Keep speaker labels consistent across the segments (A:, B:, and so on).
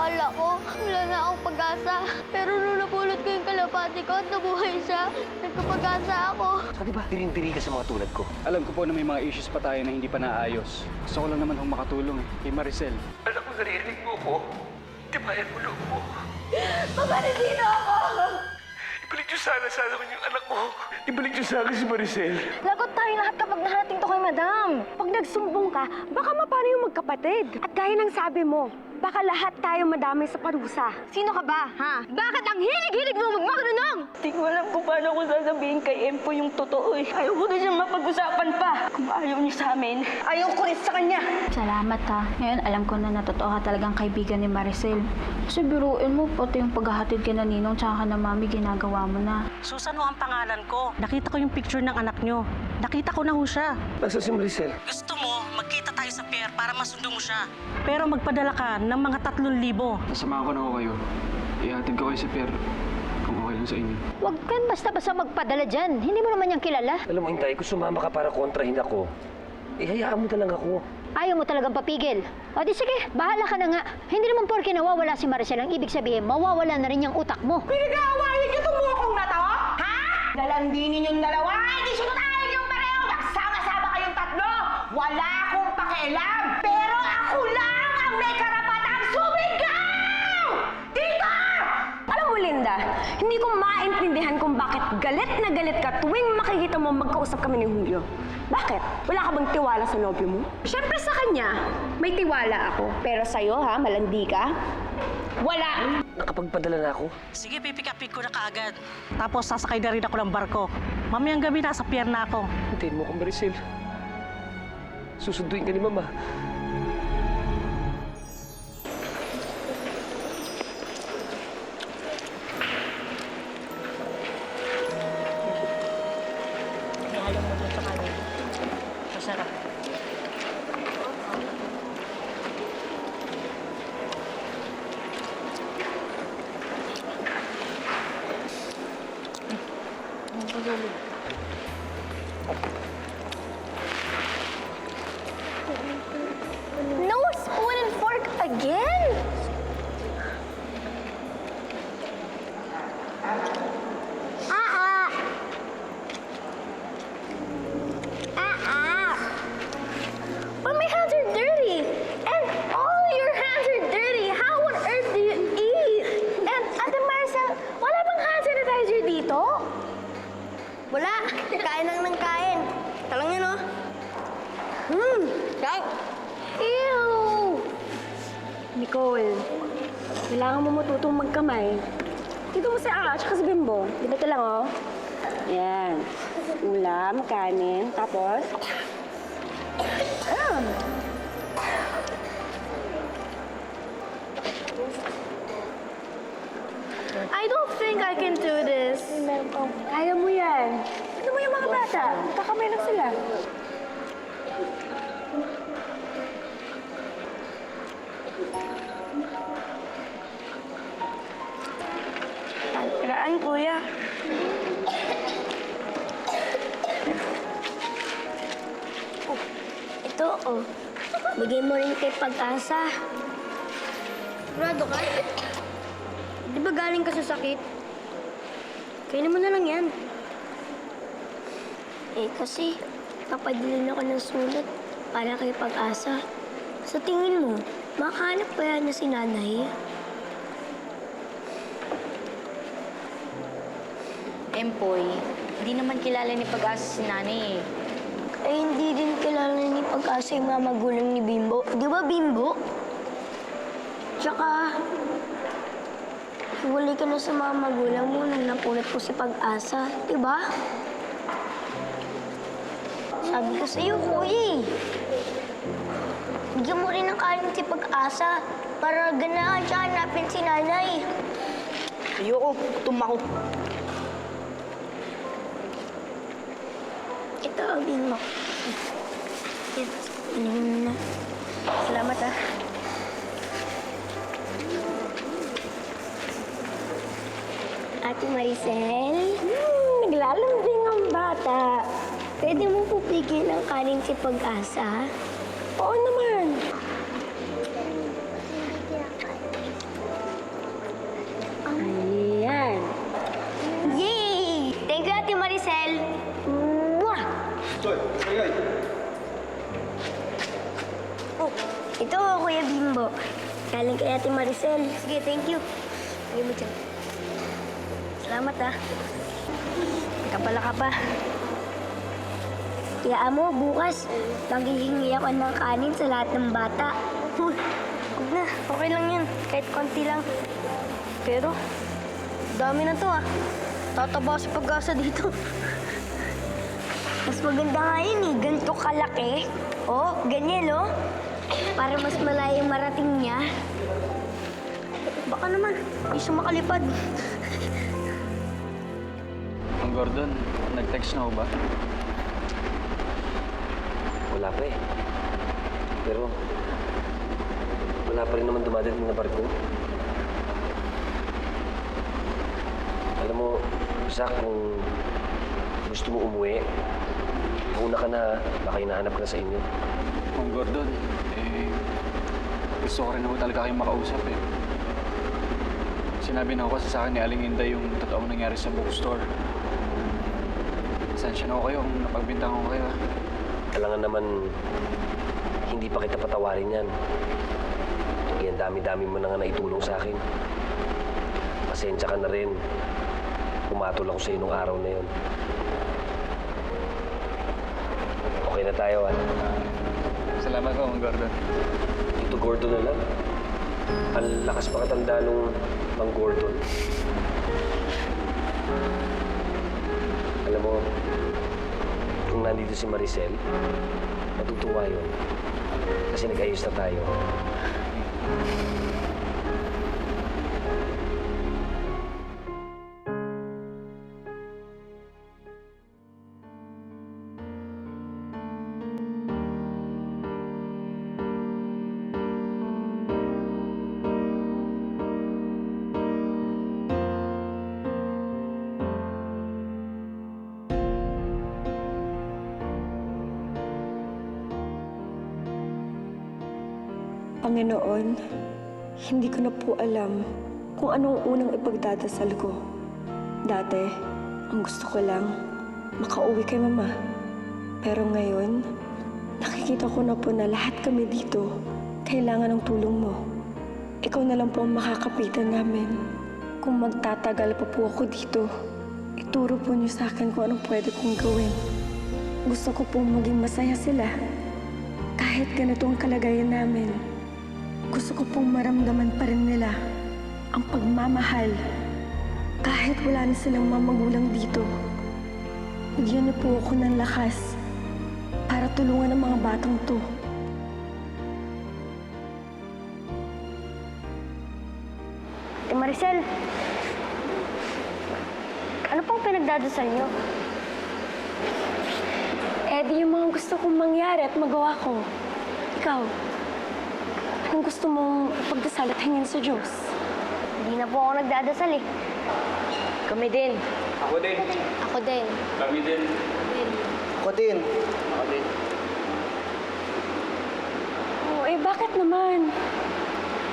A: Akala ko, wala na akong pag-asa. Pero nung napulot ko yung kalapati ko at nabuhay siya, nagkapag-asa ako.
B: So di ba, tirin-tiri ka sa mga tulad ko?
C: Alam ko po na may mga issues pa tayo na hindi pa naayos. Gusto ko lang naman hong makatulong eh, kay Maricel.
B: Alam mo, naririnig mo ko. Tibayan mo loob mo.
A: Paparitino ako!
B: Ibalik niyo sana sana ko yung anak mo. Ibalik niyo sa akin si Maricel.
D: Lagot tayo lahat kapag naharating to kay madam. Pag nagsumbong ka, baka mapano yung magkapatid. At gaya ng sabi mo, baka lahat tayo madamay sa parusa. Sino ka ba, ha? Bakit ang hilig-hilig mo magmakanunong?
E: Hindi ko alam kung paano ko sasabihin kay Empo yung totoo eh. Ayaw ko na siyang mapag-usapan pa. Kung ayaw niya sa amin, ayaw ko rin sa kanya.
F: Salamat ha. Ngayon alam ko na na totoo ka talagang kaibigan ni Maricel. Kasi biruin mo, pati yung paghahatid ka na ninong tsaka ka na mami ginagawa mo na.
G: Susan ho ang pangalan ko. Nakita ko yung picture ng anak nyo. Nakita ko na ho siya.
B: Nasa si Maricel?
G: Gusto mo, magkita tayo sa pier para masundo mo siya. Pero magpadala ka ng mga tatlong libo.
C: Nasamahan ko na ho kayo. Ihatid ko kayo sa pier kung okay lang sa inyo.
A: Huwag kang basta-basta magpadala dyan. Hindi mo naman yung kilala.
B: Alam mo, Intay, kung sumama ka para kontrahin ako, ihayaan mo na lang ako.
A: Ayaw mo talagang papigil. O di sige, bahala ka na nga. Hindi naman porke nawawala si Maricel ang ibig sabihin, mawawala na rin yung utak mo.
E: Pinag-aawayan niyo itong mukong na to? Ha? Dalandinin yung dalawa. Hindi Wala akong pakialam. Pero ako lang ang may karapatang sumigaw! Dito!
D: Alam mo, Linda, hindi ko maintindihan kung bakit galit na galit ka tuwing makikita mo magkausap kami ni Julio. Bakit? Wala ka bang tiwala sa nobyo mo? Siyempre sa kanya, may tiwala ako. Pero sa'yo, ha, malandi ka? Wala!
B: Nakapagpadala na ako.
G: Sige, pipikapin ko na kaagad. Tapos sasakay na rin ako ng barko. Mamayang gabi nasa pier na ako.
B: Hintayin mo ako, Maricel. Susunduin ka ni Mama.
G: Masarap.
D: Wala,
A: kain lang ng kain. Talang yun, oh. Hmm, kain.
D: Ew! Nicole, kailangan mo matutong magkamay. Dito mo si Ash, kasi Bimbo. Dito lang, oh. Yan. Ulam, kanin, tapos...
A: think I can do this.
D: Kaya mo yan. Ano mo yung mga bata? Kakamay lang sila.
E: Raan, kuya.
A: Ito, oh. Bigay mo rin kay pag-asa. Sigurado ka? Di ba galing ka sa sakit? Kainin mo na lang yan. Eh, kasi papadilin ako ng sulat para kay pag-asa. Sa tingin mo, makahanap kaya niya si nanay?
F: Empoy, hindi naman kilala ni Pag-asa si nanay eh.
A: Eh, hindi din kilala ni pag-asa yung mga magulang ni Bimbo. Di ba, Bimbo? Tsaka, hiwalay ka na sa mga magulang mo nang napulat ko si pag-asa. Di ba? Sabi ko sa'yo, kuya eh. Bigyan mo rin ng kanin si pag-asa para ganahan siya hanapin si nanay.
E: Ayoko, gutom ako.
A: Ito, Bimbo. Ito, inumin mo na. Salamat ah. Ate Maricel,
D: hmm, naglalambing ang bata.
A: Pwede mo pupigil ang kanin si Pag-asa?
D: Oo naman. Ayan. Yay! Thank you, Ate Maricel. Mwah! Hoy, hoy, hoy.
A: Oh, ito, Kuya Bimbo. Galing kay Ate Maricel. Sige, thank you. Sige mo dyan. Salamat ah. Kapala ka pa. Kaya mo, bukas, maghihingi ako ng kanin sa lahat ng bata. Huwag na. Okay lang yan. Kahit konti lang. Pero, dami na to ah. Tataba si pag-asa dito. Mas maganda nga yun eh. Ganito kalaki. Oh, ganyan oh. Para mas malayo marating niya. Baka naman, hindi siya makalipad.
D: Gordon, nag-text na ho ba?
B: Wala pa eh. Pero, wala pa rin naman dumadating na barko. Alam mo, Zach, kung gusto mo umuwi, una ka na, baka hinahanap ka na sa inyo.
D: Ang Gordon, eh, gusto ko rin ho talaga kayong makausap eh. Sinabi na ho kasi sa akin ni Aling Inday yung totoong nangyari sa bookstore. Sensya na ho kayo kung napagbintangan ko kayo ah.
B: Alangan naman, hindi pa kita patawarin yan. Yan dami-dami mo na nga naitulong sa akin. Pasensya ka na rin. Pumatol ako sa nung araw na yun. Okay na tayo, ah.
D: Salamat Ang Gordon.
B: Dito Gordon na lang. Ang lakas pa katanda nung Mang Gordon. Alam mo, kung nandito si Maricel, matutuwa yun. Kasi nag-ayos na tayo.
H: Panginoon, hindi ko na po alam kung anong unang ipagdadasal ko. Dati, ang gusto ko lang, makauwi kay Mama. Pero ngayon, nakikita ko na po na lahat kami dito kailangan ng tulong mo. Ikaw na lang po ang makakapitan namin. Kung magtatagal pa po ako dito, ituro po niyo sa akin kung anong pwede kong gawin. Gusto ko po maging masaya sila. Kahit ganito ang kalagayan namin. Gusto ko pong maramdaman pa rin nila ang pagmamahal kahit wala na silang mga magulang dito. Bigyan niyo po ako ng lakas para tulungan ang mga batang to.
A: Ate Maricel, ano pang pinagdadasal niyo?
H: Eh di yung mga gusto kong mangyari at magawa ko. Ikaw, anong gusto mong ipagdasal at hingin sa Diyos?
A: Hindi na po ako nagdadasal eh.
E: Kami din.
A: Ako din.
D: Kami din.
I: Ako din.
H: Oh, eh bakit naman?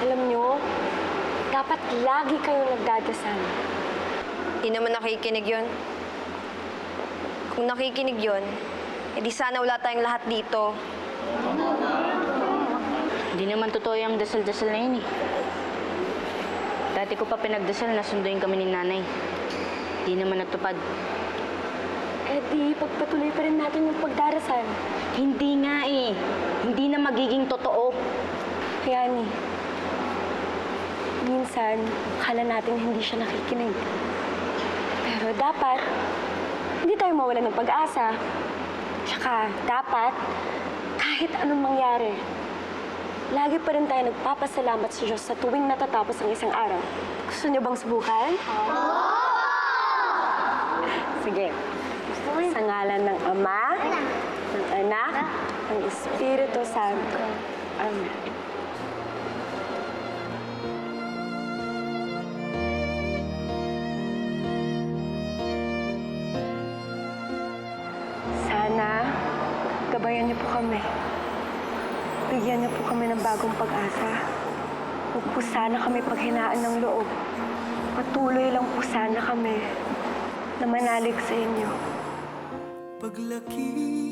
H: Alam nyo, dapat lagi kayong nagdadasal.
J: Di naman nakikinig yon. Kung nakikinig yon, edi sana wala tayong lahat dito.
K: Hindi naman totoo yung dasal-dasal na yun eh. Dati ko pa pinagdasal na sunduin kami ni nanay. Hindi naman natupad.
H: Eh di, pagpatuloy pa rin natin yung pagdarasal.
K: Hindi nga eh. Hindi na magiging totoo.
H: Kaya ni, minsan, kala natin hindi siya nakikinig. Pero dapat, hindi tayo mawala ng pag-asa. Tsaka, dapat, kahit anong mangyari, lagi pa rin tayo nagpapasalamat sa Diyos sa tuwing natatapos ang isang araw. Gusto niyo bang subukan? Sige. Sa ngalan ng Ama, ng Anak, ng Espiritu Santo. Amen. Sana, gabayan niyo po kami. Bigyan niyo po kami ng bagong pag-asa. Huwag po sana kami paghinaan ng loob. Patuloy lang po sana kami na manalig sa inyo.
L: Paglaki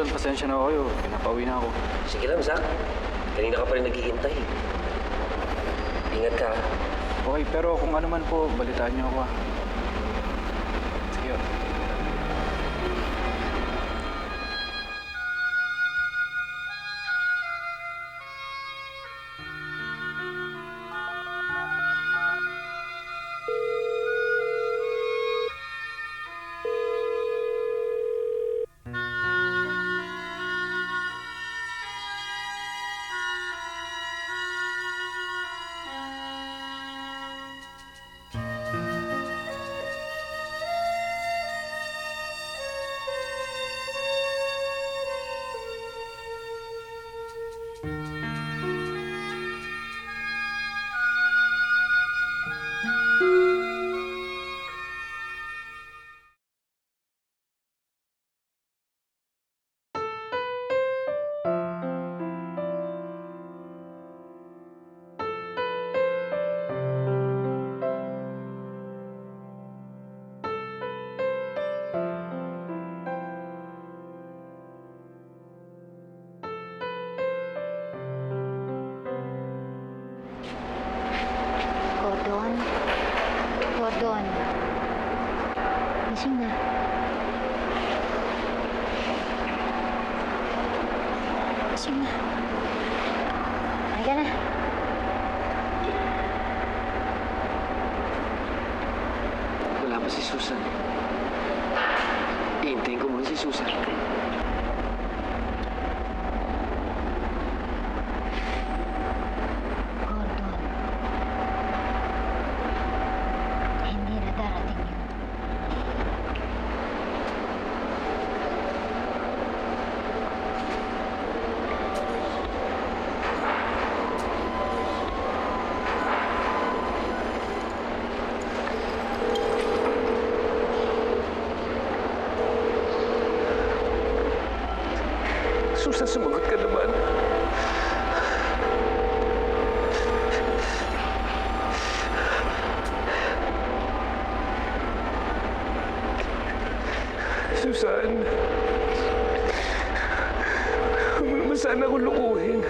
C: Gordon, pasensya na kayo. Pinapauwi na ako.
B: Sige lang, Zach. Kanina ka pa rin naghihintay. Ingat ka.
C: Okay, pero kung ano man po, balitaan niyo ako. ah.
B: Iintayin ko muna si Susan.
M: Gordon. Hindi na darating yun.
N: Susan, sumagot ka naman. Susan. Huwag mo naman sana ako lukuhin.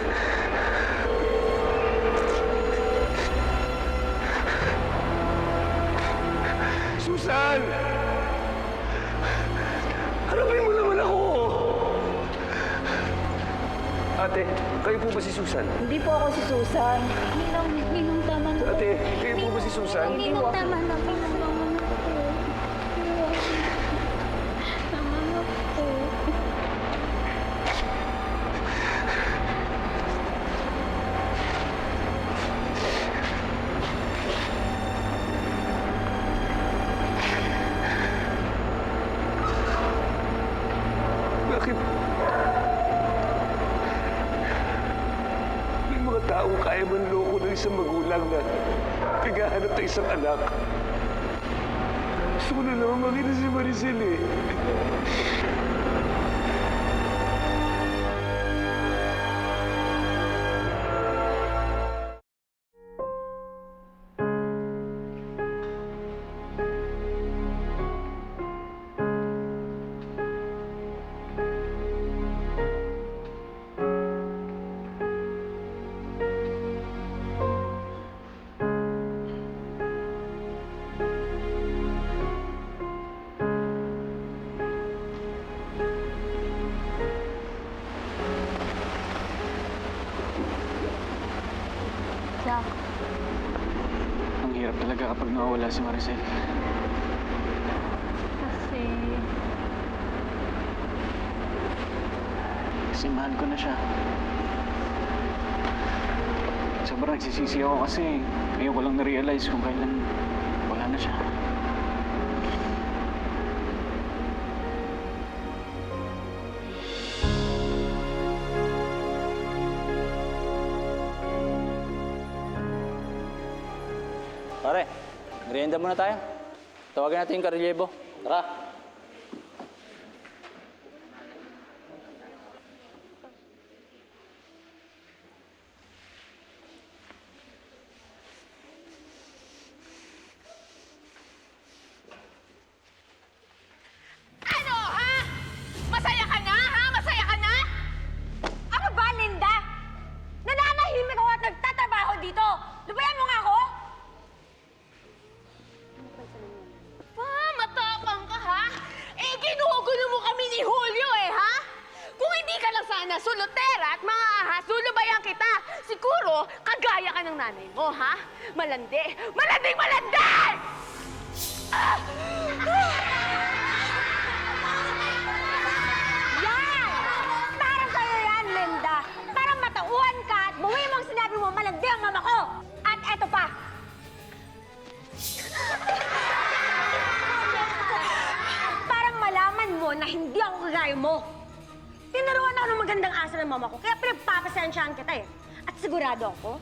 N: Susan! Harapin mo naman ako! Ate, kayo po ba si Susan?
O: Hindi po ako si Susan.
M: Ninong, ninong tama na.
N: Ate, kayo po ba si Susan?
M: Ninong tama na. Ninong
N: Bakit? May mga taong kaya manloko ng isang magulang na naghahanap ng isang anak. Gusto ko na naman makita si Maricel eh.
C: Kapag nawawala si Maricel.
M: kasi...
C: Kasi mahal ko na siya. Sobrang nagsisisi ako kasi ngayon ko lang na-realize kung kailan
D: merienda muna tayo. Tawagan natin yung karelyebo. Tara.
A: Sigurado ako,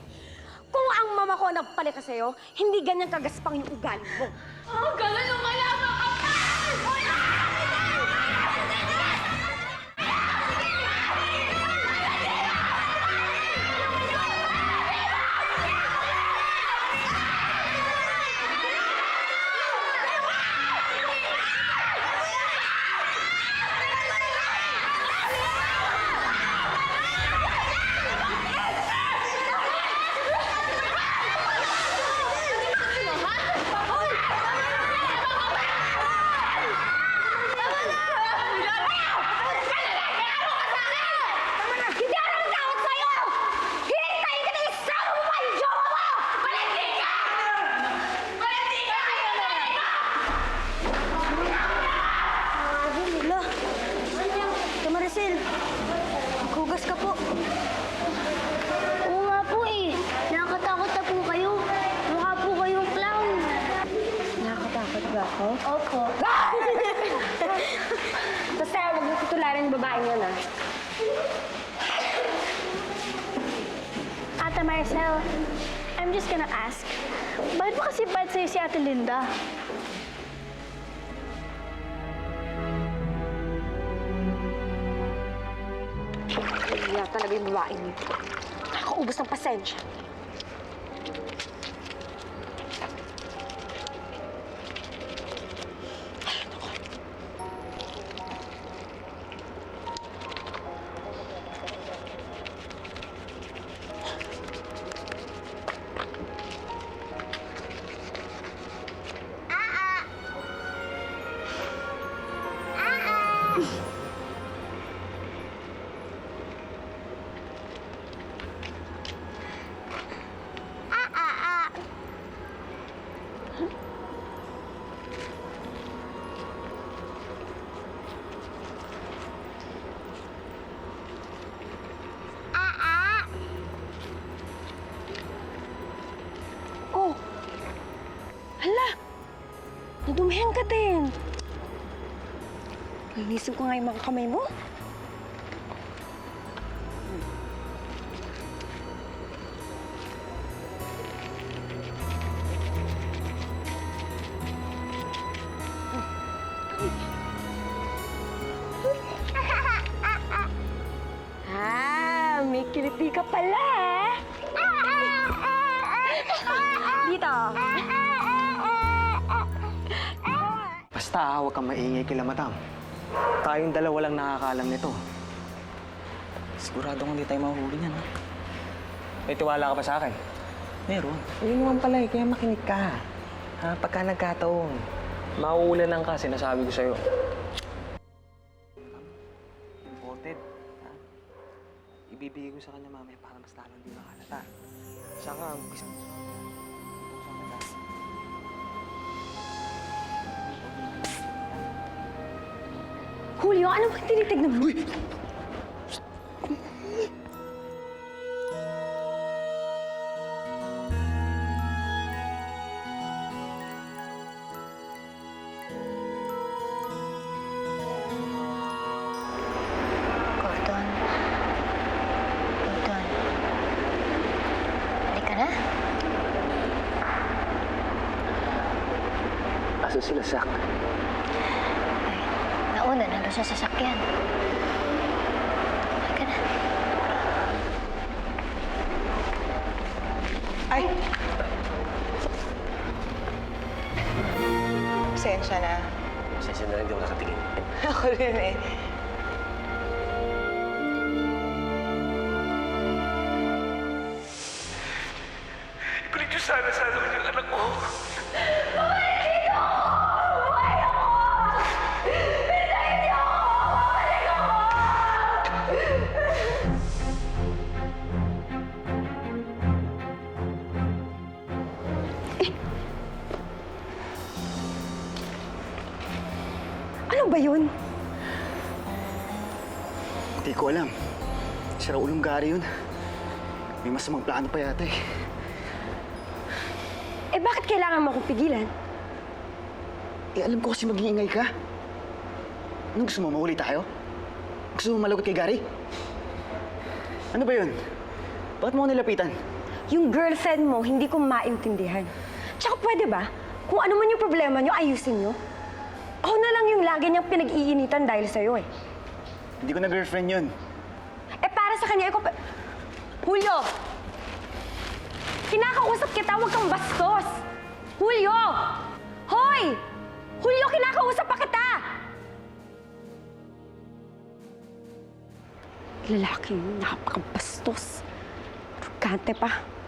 A: kung ang mama ko nagpalit ka sa'yo, hindi ganyan kagaspang yung ugali mo. Ako?
P: Opo.
A: Basta huwag mo tutularan yung babaeng yan, ah.
G: Ate Maricel, I'm just gonna ask, bakit ba kasi bad sa'yo si Ate Linda?
A: Kaya talaga yung babaeng yun. Nakakaubos ng pasensya. Hala! Nadumihan ka din. Linisin ko nga yung mga kamay mo. Ah, may kiliti ka pala, eh. Dito.
I: Basta huwag kang maingay kila madam. Tayong dalawa lang nakakaalam nito. Sigurado hindi tayo mahuli niyan, ha? May tiwala ka ba sa akin? Meron. Ayun naman pala eh, kaya makinig ka. Ha, pagka nagkataon, mauulan lang ka, sinasabi ko sa'yo. Imported. Ha? Ibibigay ko sa kanya mamaya para mas lalong di makalata. Saka, gusto...
A: Julio, ano bang tinitignan mo?
P: Gordon.
E: Ay! Pasensya na.
B: Pasensya na rin, di ako nakatingin.
E: Ako rin eh.
Q: Gari yun. May masamang plano pa yata eh.
L: Eh bakit kailangan mo akong pigilan?
Q: Eh, alam ko kasi mag-iingay ka. Anong gusto mo? Mahuli tayo? Gusto mo malagot kay Gary? Ano ba yun? Bakit mo ako nilapitan?
L: Yung girlfriend mo, hindi ko maintindihan. Tsaka pwede ba, kung ano man yung problema nyo, ayusin nyo? Ako na lang yung lagi niyang pinag-iinitan dahil sa'yo eh.
Q: Hindi ko na girlfriend yun.
L: Sa kanya, pa- Julio! Kinakausap kita, huwag kang bastos! Julio! Hoy! Julio, kinakausap pa kita! Lalaki yun, napakabastos. Arugante pa.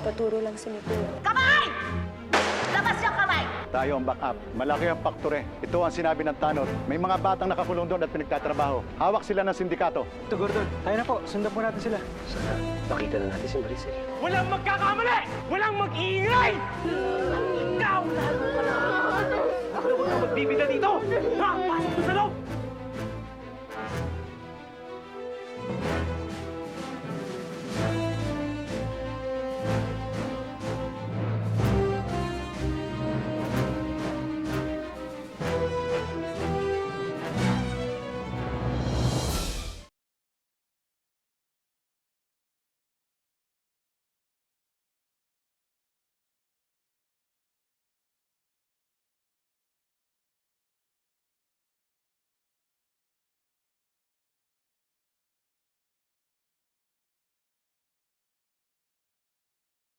L: Papaturo lang sa Nicole.
E: Kamay! Labas yung kamay!
Q: Tayo ang backup. Malaki ang faktore. Ito ang sinabi ng tanod. May mga batang nakakulong doon at pinagtatrabaho. Hawak sila ng sindikato. Ito, Gordon. Tayo na po. Sundan po natin sila.
B: Sana makita na natin si Maricel.
G: Walang magkakamali! Walang mag-iingay! Ikaw! Ka na! Ako na huwag kang magbibida dito! Ha?